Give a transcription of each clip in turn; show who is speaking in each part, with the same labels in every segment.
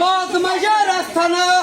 Speaker 1: Bazı Macaristan.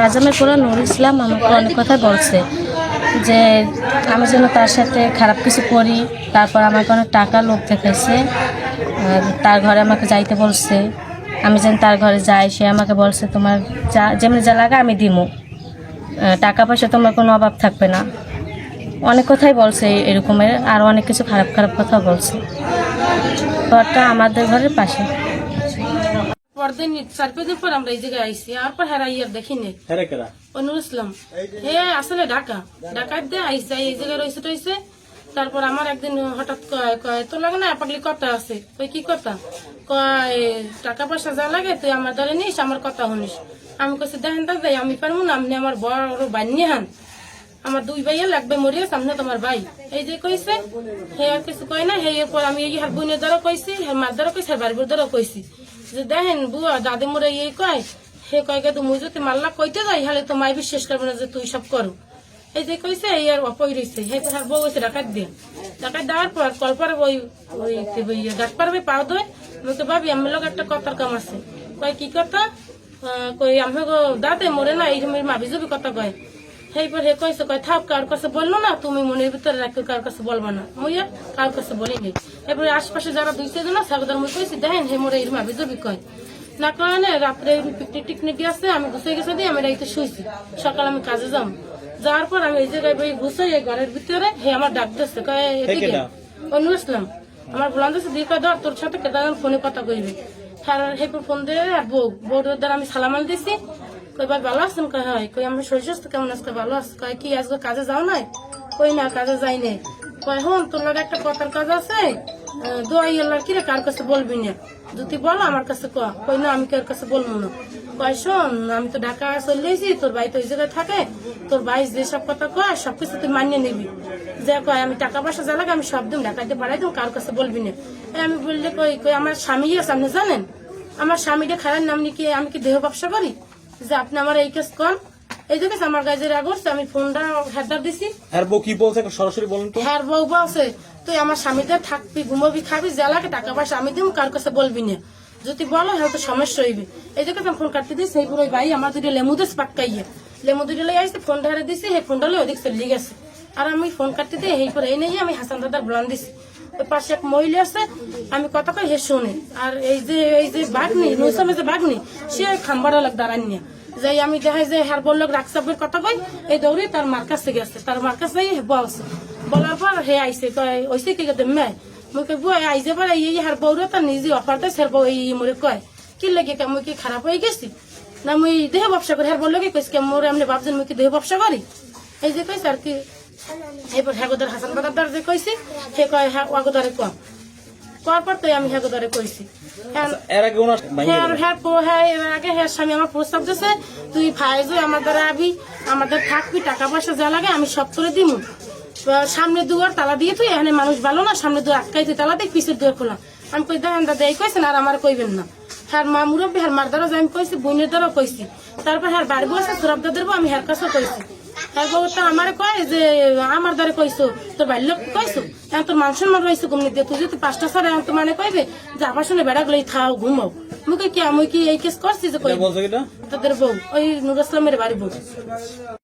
Speaker 2: রাজামের পুরো নুর ইসলাম আমাকে অনেক কথা বলছে যে আমি যেন তার সাথে খারাপ কিছু করি, তারপর আমাকে অনেক টাকা লোক দেখাইছে তার ঘরে আমাকে যাইতে বলছে। আমি যেন তার ঘরে যাই, সে আমাকে বলছে, তোমার যা, যেমনি যা লাগে আমি দিমু। টাকা পয়সা তোমার কোনো অভাব থাকবে না। অনেক কথাই বলছে এরকমের আর অনেক কিছু খারাপ খারাপ কথা বলছে। ঘরটা আমাদের ঘরের পাশে।
Speaker 3: পরদিন চার পাঁচ দিন পর আমরা এই জায়গায় আইসি আর পর হেরা ইয়ার দেখিনি। অনুর ইসলাম। হে আসলে ঢাকা। ঢাকায় দিয়ে আইসে এই জায়গায় রয়েছে টইছে তারপর আমার একদিন হঠাৎ কয় কয় তো লাগে না পাগলি কথা আছে? কই কি কথা? কয় টাকা পয়সা যা লাগে তুই আমার দ্বারা নিস আমার কথা শুনিস। আমি কইছি দেখেন দাদা আমি পারব না আপনি আমার বড় বান্যে হান। আমার দুই ভাইয়া লাগবে মরিয়া, সামনে তোমার ভাই। এই যে কইছে, হে আর কিছু কয় না, হে এরপর আমি এই হার বোনের দ্বারা কইছি, হে মার দ্বারা কইছি আর বাড়ির দ্বারা কইছি। যে দেখেন বুয়া, দাদি মোরে এই কয়, হে কয় কে তুমি যদি মাল্লা কইতে যাই হলে তো মাই বিশ্বাস করবে না যে তুই সব করো। এই যে কইছে, এই আর অপই রইছে। হে তো আর বউ হয়েছে ডাকাত দিয়ে। ডাকাত দেওয়ার পর কলপার ওই ওই ডাক্তার ভাই পাও দই আমি তো ভাবি, আমার লোক একটা কথার কাম আছে। কয়, কি কথা? কই আমি গো দাদে মরে না, এই মাবি জবি কথা কয়। সেইপর হে কইছে কয় থাক কার কাছে বলল না তুমি মনের ভিতরে রাখো কার কাছে বলবা না। মুই আর কার কাছে বলিনি। এরপরে আশপাশে যারা দুই চারজন আছে সাগদার মুই কইছি দেখেন হে মোরে এরম আবি জবি কয়। না না রাত্রে পিকনিক টিকনিক গেছে আমি গুছিয়ে গেছে দিয়ে আমি রাইতে শুইছি। সকাল আমি কাজে যাম। যাওয়ার পর আমি এই জায়গায় বই গুছাই এই ঘরের ভিতরে হে আমার ডাক দিচ্ছে কয় এদিকে অনু ইসলাম আমার বলান দিচ্ছে দিয়ে কয় ধর তোর সাথে কেদার ফোনে কথা কইবে। আর হেপর ফোন দিয়ে আর বউ বউর দ্বারা আমি সালামাল দিছি কই ভাই ভালো আছেন কই হয় কই আমার শরীর স্বাস্থ্য কেমন আছে ভালো আছে কয় কি আজকে কাজে যাও নাই কই না কাজে যাই নাই কয় হন তোর লগে একটা কথার কাজ আছে দোয়াই আল্লাহ কিরে কার কাছে বলবি না যদি বল আমার কাছে ক কই না আমি কার কাছে বলব না কয় শোন আমি তো ঢাকা চলে তোর ভাই তো ওই জায়গায় থাকে তোর ভাই যেসব কথা কয় সবকিছু তুই মানিয়ে নিবি যে কয় আমি টাকা পয়সা যা লাগে আমি সব দিন ঢাকাইতে পাঠাই দিম কার কাছে বলবি না আমি বললে কই কই আমার স্বামী আছে আপনি জানেন আমার স্বামীটা খারাপ নাম কি আমি কি দেহ ব্যবসা করি যে আপনি আমার এই কেস কন এই দেখেছ আমার গাছের আগর আমি ফোনটা হেডার দিছি।
Speaker 1: আর বউ কি বলছে সরাসরি বলেন তো।
Speaker 3: হ্যার বউ বলছে তুই আমার স্বামীতে থাকবি ঘুমাবি খাবি যা লাগে টাকা পয়সা আমি দিব কার কাছে বলবি না। যদি বলো হয়তো সমস্যা হইবে। এই যে কথা ফোন কাটতে দিই সেই পুরো ভাই আমার দুটো লেমু দেশ পাক্কাইয়ে লেমু দুটো লই আসতে ফোন ধারে দিছি সেই ফোনটা লই ওদিক চলে গেছে। আর আমি ফোন কাটতে দিই এই পরে এই নিয়ে আমি হাসান দাদার বলান দিছি। ওই পাশে এক মহিলা আছে, আমি কথা হে শুনে। আর এই যে এই যে বাঘনি নৌসামে যে বাঘনি সে খাম্বারা লাগ দাঁড়ান নিয়ে। যাই আমি দেখাই যে হ্যার বলল রাকসাবের কথা কই, এই দৌড়ে তার মার কাছে গেছে তার মার কাছে বলছে বলার পর হে আইসে কয় ওইসে কি গেছে মেয়ে মুই কই, বুয়া আইসে পরে এই হার বউরে তার নিজে অফার দেয় বউ এই মোরে কয়, কি লাগে কে, মুই কি খারাপ হয়ে গেছি? না, মুই দেহ ব্যবসা করি, হার বলল কি কইস কে, মোরে এমনি ভাবছেন মুই কি দেহ ব্যবসা করি? এই যে কইস আর কি এরপর হ্যাগোদার হাসান বাদার যে কইছি সে কয় হ্যাঁ ওয়াগোদারে কম। করার পর তো আমি হ্যাগোদারে কইছি। হ্যাঁ
Speaker 1: এর আগে ওনার
Speaker 3: হ্যাঁ হ্যাঁ পো- হ্যাঁ এর আগে হ্যাঁ স্বামী আমার প্রস্তাব দিছে তুই ফাইজ আমার দ্বারা আবি আমাদের থাকবি টাকা পয়সা যা লাগে আমি সব করে দিমু। সামনে দুয়ার তালা দিয়ে তুই এখানে মানুষ ভালো না সামনে দুয়ার আটকাই তুই তালা দিয়ে পিছের দুয়ার খোলা। আমি কই দেখেন দাদা এই কইছেন আর আমার কইবেন না। হ্যাঁ মা মুরব্বী হ্যাঁ মার দ্বারা আমি কইছি বোনের দ্বারাও কইছি। তারপর হ্যাঁ বাড়ি বসে সুরব দাদের আমি হ্যার কাছেও কইছি। বউ তো আমার কয় যে আমার দ্বারা কইছো তোর বাড়ির লোক কইছো? এখন তোর মান সম্মান রয়েছে ঘুমনি দিয়ে তুই যদি পাঁচটা সাড়ে এখন তো মানে কইবে যে আবার শুনে বেড়া গুলো থাও ঘুমাও। মুখে কি আমি কি এই কেস করছি যে কই? তোদের বউ ওই নুর আসলামের বাড়ি বউ।